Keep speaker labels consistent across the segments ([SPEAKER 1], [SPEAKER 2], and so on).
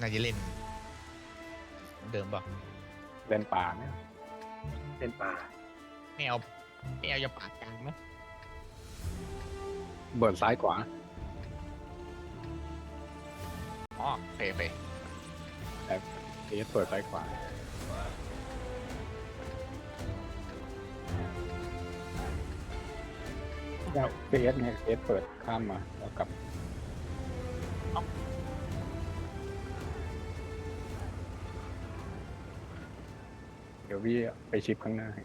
[SPEAKER 1] น่าจะเล่น เดิมเปล่า
[SPEAKER 2] เล่นป่าเนี่ย
[SPEAKER 3] เป็นป่า
[SPEAKER 1] ไม่เอาไม่เอาจะปาดกลางไหม
[SPEAKER 2] เบิร์ดซ้ายขวา
[SPEAKER 1] อ๋อเปไป
[SPEAKER 2] เอสเปิดซ้ายขวาแล้วเอสเนี่ยเอสเปิดข้ามมาแล้วกลับ ดี๋ยวพี่ไปชิปข้างหน้าให้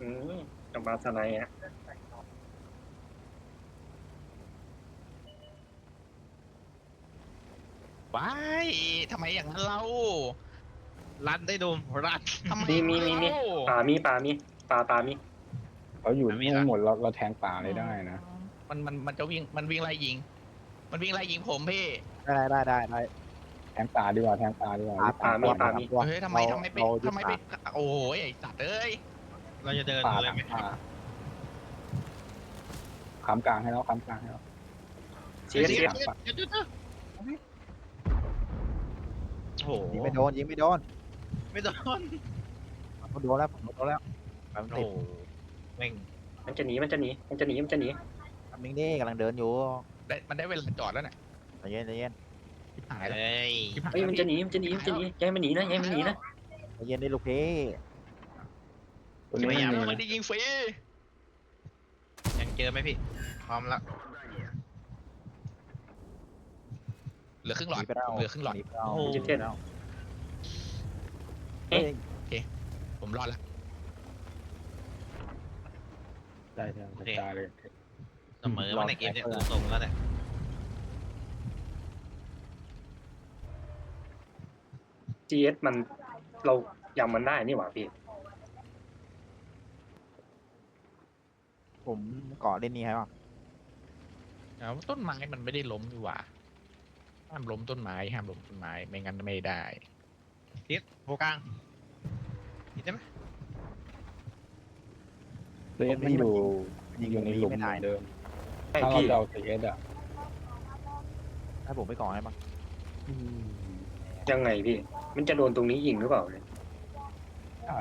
[SPEAKER 3] อืมกับมาสไนอะ
[SPEAKER 1] ว้ายทำไมอย่างนั้นเรารันได้ดูรันทำไม
[SPEAKER 3] มีมีมีมี
[SPEAKER 1] เล่า
[SPEAKER 3] ป่ามีป่ามีป่าป่ามี
[SPEAKER 2] เขาอยู่
[SPEAKER 1] มันมี
[SPEAKER 2] นี่
[SPEAKER 1] หลัก
[SPEAKER 2] หมดเราเราแทงป่าเลยได้นะ
[SPEAKER 1] มันมันมันจะวิ่งมันวิ่งไล่ยิง มันวิ่งไล่ยิงผมพี่
[SPEAKER 4] ได้ได้ได้ได้
[SPEAKER 2] แทงป่าดีกว่าแทงป่าดีกว่า
[SPEAKER 3] ป่ามีป่ามี
[SPEAKER 1] เฮ้ยทำไมทำไมไป
[SPEAKER 4] เรา
[SPEAKER 1] ทำไมไปโอ้ยไอ้สัตว์เอ้ย
[SPEAKER 5] เราจะเดิน
[SPEAKER 2] ป่า
[SPEAKER 5] เลยไหม
[SPEAKER 2] ป่าค้ำกลางให้แล้วค้ำกลางให้แล้ว
[SPEAKER 3] เชียร์เชียร์
[SPEAKER 1] เดี๋ยวเดี๋ยวเดี๋ยวโอ้โห
[SPEAKER 4] ยิงไม่โดนยิงไม่โดน
[SPEAKER 5] ไม่โดน
[SPEAKER 4] ผมโดนแล้วผมโดนแล้วมัน
[SPEAKER 1] โอ้
[SPEAKER 4] ติด
[SPEAKER 1] โห แม่ง
[SPEAKER 3] มันจะหนีมันจะหนีมันจะหนีมันจะหนี
[SPEAKER 4] ทำนิ่งดิกำลังเดินอยู่
[SPEAKER 1] ได้มันได้เวลาจอดแล้วเนี่ย
[SPEAKER 4] ใจเย็นใจเย็น
[SPEAKER 1] ชิบหายแล้ว
[SPEAKER 5] เฮ้ย
[SPEAKER 1] ชิบหาย
[SPEAKER 3] เฮ้ย
[SPEAKER 1] แล้ว
[SPEAKER 3] มันจะหนีมันจะหนีมันจะหนีอย้ายมันหนีนะอย้ายมันหนีนะ
[SPEAKER 4] ใจเย็นดิลูกพี่
[SPEAKER 2] ตัว
[SPEAKER 1] พี่
[SPEAKER 2] นี้
[SPEAKER 1] พยายาม
[SPEAKER 2] ไม่
[SPEAKER 1] ไม่
[SPEAKER 2] มี
[SPEAKER 1] ได้ยิงฟรี
[SPEAKER 5] ยังเจอไหมพี่ พร้อมแล้ว
[SPEAKER 1] เหลือครึ่งหลอด
[SPEAKER 4] หนีไปแล้ว
[SPEAKER 1] เหลือครึ่งหลอด
[SPEAKER 4] นีไปแล้ว
[SPEAKER 5] โอ้โห
[SPEAKER 4] หนีไปแล้วเฮ้ย
[SPEAKER 1] ผมรอดแล้ว
[SPEAKER 2] ได้ใช่กระจายเลย
[SPEAKER 5] เสมอมาในเกมเนี่ยดูทรงแล้วเนี่ย
[SPEAKER 3] จีเอสมันเรายำมันได้นี่หว่าพี่
[SPEAKER 4] ผมเกาะเล่นนี่ให้ป่ะ
[SPEAKER 1] เอาต้นไม้มันไม่ได้ล้มดีกว่าห้ามล้มต้นไม้ห้ามล้มต้นไม้ไม่งั้นไม่ได้
[SPEAKER 5] ทิศโพกลางทิศได้ไหม
[SPEAKER 2] เอสมันอยู่
[SPEAKER 4] ยิง
[SPEAKER 2] อยู่ในหลุม
[SPEAKER 4] ไม่
[SPEAKER 2] เห
[SPEAKER 4] ได้
[SPEAKER 2] มือนเดิม
[SPEAKER 3] ใช่
[SPEAKER 2] ถ้าเรา
[SPEAKER 3] พี่
[SPEAKER 2] จะเอาเอสอะ
[SPEAKER 4] ถ้าผมไปเกาะให้ป่ะ
[SPEAKER 3] ยังไงพี่ มันจะโดนตรงนี้ยิงหรือเปล่าเนี่ย
[SPEAKER 2] ใช่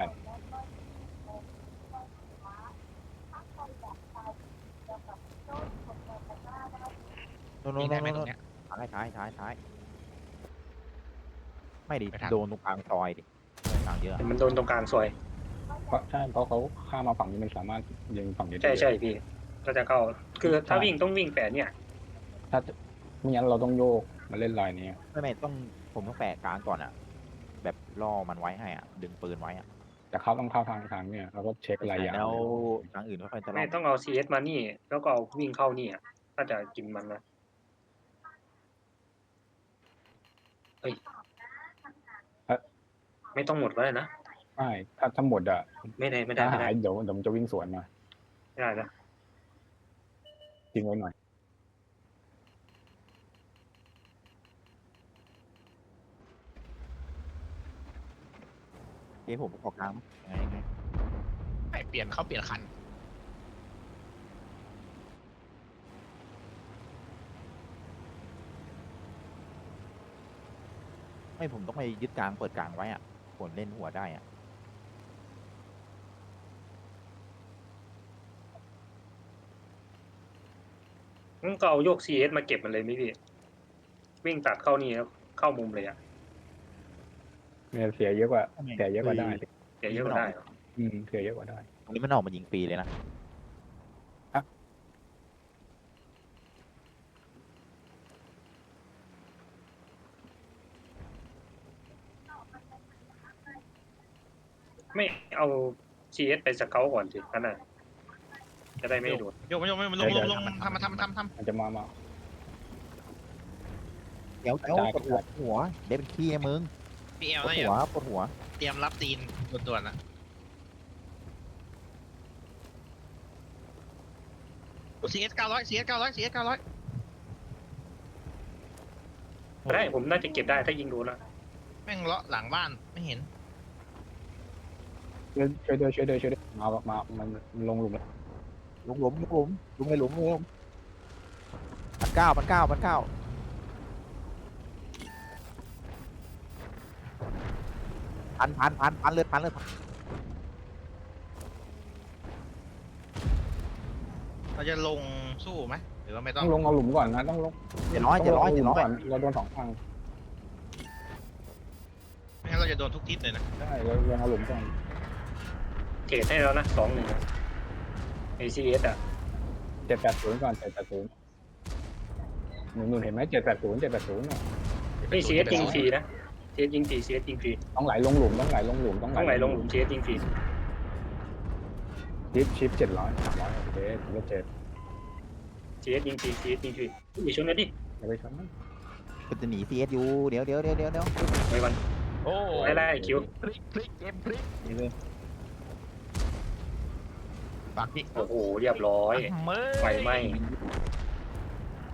[SPEAKER 4] โน่นโน่
[SPEAKER 1] ยิ
[SPEAKER 4] น
[SPEAKER 1] งได้ไหม
[SPEAKER 4] โน่น
[SPEAKER 1] ตรงเนี้ย
[SPEAKER 4] ท้ายท้ายท้ายท้ายไม่ดิ
[SPEAKER 1] ไม่ทัน
[SPEAKER 4] โดนตรงกลางซอยดิกลางเยอะ
[SPEAKER 3] มันโดนตรงกลางซอย
[SPEAKER 2] เพราะใช่เพราะเขาข้ามมาฝั่งนี้มันสามารถยิงฝั่งนี้ได้
[SPEAKER 3] ใช่ใช่พี่ก็จะเข้าคือถ้าวิ่งต้องวิ่งแปดเนี่ย
[SPEAKER 2] ถ้าไม่งั้นเราต้องโยกมาเล่นลายนี้
[SPEAKER 4] ไม่ไม่ต้องผมต้องแปะกลางก่อนอะ แบบล่อมันไว้ให้อะ ดึงปืนไว้อะ
[SPEAKER 2] แต่เขาต้องเข้าทางทางเนี่ยเราก็เช็คระยะ
[SPEAKER 4] แล้วทางอื่นค่อยๆจะล่
[SPEAKER 3] ไม่
[SPEAKER 4] อ
[SPEAKER 3] ต้องเอาซีเอสมานี่ แล้วก็เอาวิ่งเข้านี่อะถ้าจะกินมันนะเฮ้ยไม่ต้องหมดก็ได้นะ
[SPEAKER 2] ไม่ถ้าถ้าหมดอะ
[SPEAKER 3] ไม่ได้ไม่ได้
[SPEAKER 2] ถ้า
[SPEAKER 3] ไม่
[SPEAKER 2] หา
[SPEAKER 3] ได้
[SPEAKER 2] ยเดี๋ยวเดี๋ยวมันจะวิ่งสวนมา
[SPEAKER 3] ไม่ได้นะ
[SPEAKER 2] ทิ้งไว้หน่อย
[SPEAKER 4] เดี๋ยวผมขอกลางไงไง
[SPEAKER 1] ไม่เปลี่ยนเขาเปลี่ยนคัน
[SPEAKER 4] ไม่ผมต้องไปยึดกลางเปิดกลางไว้อะผลเล่นหัวได้อะ
[SPEAKER 3] งั้นก็เอาโยกซีเอสมาเก็บมันเลยไหมพี่ วิ่งตัดเข้านี่แล้วเข้ามุมเลยอะ
[SPEAKER 2] เนี่ยเสียเยอะกว่าเสียเยอะกว่าได้
[SPEAKER 3] เดี๋ยวเยอะกว่าได้เหรอ
[SPEAKER 2] อืมเสียเยอะกว่าได้
[SPEAKER 4] ตรงนี้มันออกมายิงฟรีเลยนะ
[SPEAKER 3] ไม่เอาซีเอสไปสเกลก่อนสินั่นน่ะ จะได้ไม่โดน
[SPEAKER 5] โยกไม่โยกไม่ลงลงลง
[SPEAKER 1] ทำมาทำทำทำ
[SPEAKER 2] มันจะมามา
[SPEAKER 4] เดี๋ยวเดี๋ยว
[SPEAKER 2] ได้
[SPEAKER 4] ปวดหัวปวดหัวเด็เป็นขี้ไอ้มึง
[SPEAKER 5] พี่เอล
[SPEAKER 4] ปวด
[SPEAKER 5] นะอย่า
[SPEAKER 4] หัวปวดหัว
[SPEAKER 5] เตรียมรับตีนด่วนๆนะ
[SPEAKER 1] ซีเอสเก้าร้อยซีเอสเก้าร้อยซีเอสเก้าร้อย
[SPEAKER 3] ไม่ได้ผมน่าจะเก็บได้ถ้ายิงโดนนะ
[SPEAKER 5] แม่งเลาะหลังบ้านไม่เห็น
[SPEAKER 2] ช่วยช่วยด้วยช่วยด้วยช่วยด้วยมามา มันลงหลุมแล้ว
[SPEAKER 4] ลุงหลุมลุงหลุมลุงในหลุมลุงในหลุมพันเก้าพันเก้าพันเก้าพันพันพันพันเลยพันเลยพัน
[SPEAKER 5] เราจะลงสู้ไหมหรือว่าไม่ต้
[SPEAKER 2] ต้
[SPEAKER 5] อ
[SPEAKER 2] องงลงเอาหลุมก่อนนะต้องลง
[SPEAKER 4] เจ็ดร้อยเจ็ดร้อย
[SPEAKER 2] ต้
[SPEAKER 4] เจ็
[SPEAKER 2] ง
[SPEAKER 4] ด
[SPEAKER 2] ลง
[SPEAKER 4] ร้อย
[SPEAKER 2] ก่อนเราโดนสองทาง
[SPEAKER 5] ไม่งั้นเราจะโดนทุกทิศเลยนะ
[SPEAKER 2] ใช่เราลงเอาหลุมก่อน
[SPEAKER 3] เทรดให้แล้วนะสองหนึ่งไอ ซีเอสอะ
[SPEAKER 2] เจ็ดแปดศูนย์ก่อนเจ็ดแปดศูนย์หนุ่นเห็นไหมเจ็ดแปดศูนย์เจ็ดแปดศูนย์
[SPEAKER 3] ไอซีเอสยิงฟรีนะซีเอสยิงฟรีซีเอสยิงฟรี
[SPEAKER 2] ต้องไหลลงหลุมต้องไหลลงหลุมต้อง
[SPEAKER 3] ต้องไหลลงหลุมซีเอสยิงฟรี
[SPEAKER 2] ชิปชิปเจ็ดร้อยสามร้อยโอเคถึงจะเจ็ด
[SPEAKER 3] ซีเอสยิงฟรีซีเอสยิงฟรีอย่าชนนะดิ
[SPEAKER 2] อย่าไปชนมัน
[SPEAKER 4] มันจะหนี CSU เดี๋ยวเดี๋ยวเดี๋ยวเดี๋ยวเดี๋ยว
[SPEAKER 3] ไว้วัน
[SPEAKER 1] โอ้
[SPEAKER 3] ไล่ไล่คิว
[SPEAKER 1] พลิกพลิกเกมพลิก
[SPEAKER 2] นี่เลย
[SPEAKER 1] ปากพี่
[SPEAKER 3] โอ้โหเรียบร้อย
[SPEAKER 1] เมื่
[SPEAKER 3] ไฟไหม้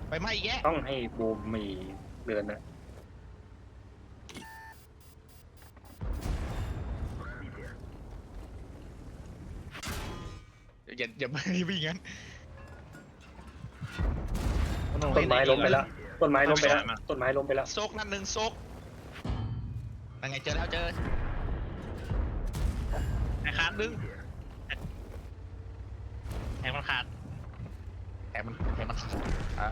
[SPEAKER 5] ไฟไหม้อีกแยะ
[SPEAKER 3] ต้องให้บูมมีเดือนนะ
[SPEAKER 5] อย่าอย่าไม่วิ่งงั้น
[SPEAKER 3] ต้นไม้ล้มไปแล้วต้นไม้ล้มไปแล้วต้นไม้ล้มไปแล้ว
[SPEAKER 5] โซกนัดหนึ่งโซกยังไงเจอแล้วเจอไอ้คานดึง แทงมันขาดแท
[SPEAKER 1] งมันแทงมันขาดอ่า